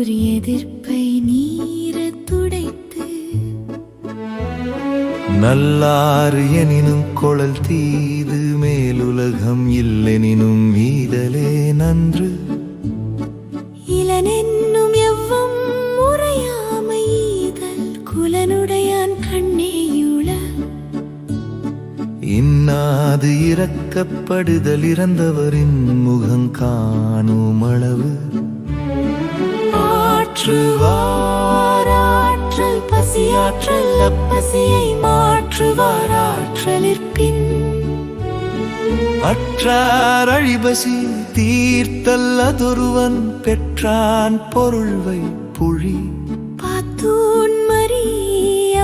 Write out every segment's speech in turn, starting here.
ஒரு எதிர்ப்பை நீர துடைத்து நல்லாறு எனினும் குழல் தீது மேலுலகம் இல்லெனினும் மீதலே நன்று. இளனென்னும் எவ்வும் முறையாமை குலனுடையான் கண்ணேயுள. இன்னாது இறக்கப்படுதல் இறந்தவரின் முகம் காணும் அளவு பசியாற்றல் அப்பசியை மாற்றுவாராற்றலிற்பின் அற்றார் அழிபசி தீர்த்தல்லதொருவன் பெற்றான் பொருள்வை புழி. பாத்தூன் மறி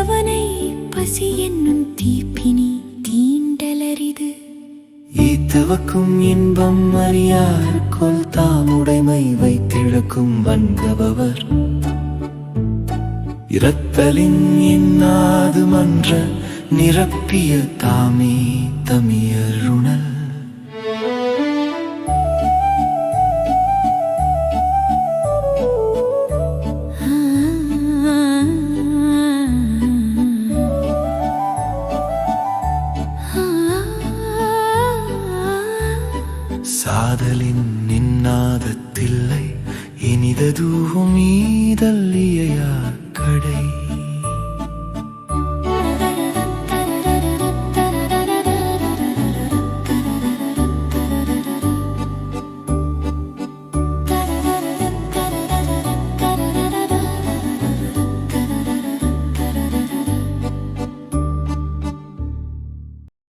அவனை பசி என்னும் தீப்பினி தீண்டலரிது. ஈத்துவக்கும் இன்பம் அறியார் கொல் தாமுடைமை வைத்திழக்கும் வன்கபவர் இரத்தலின் இன்னாது மன்ற நிரப்பிய தாமே தமியருணல் சாதலின் நின்னாதத்தில்லை இனிததுவும் ஈதல் heartache.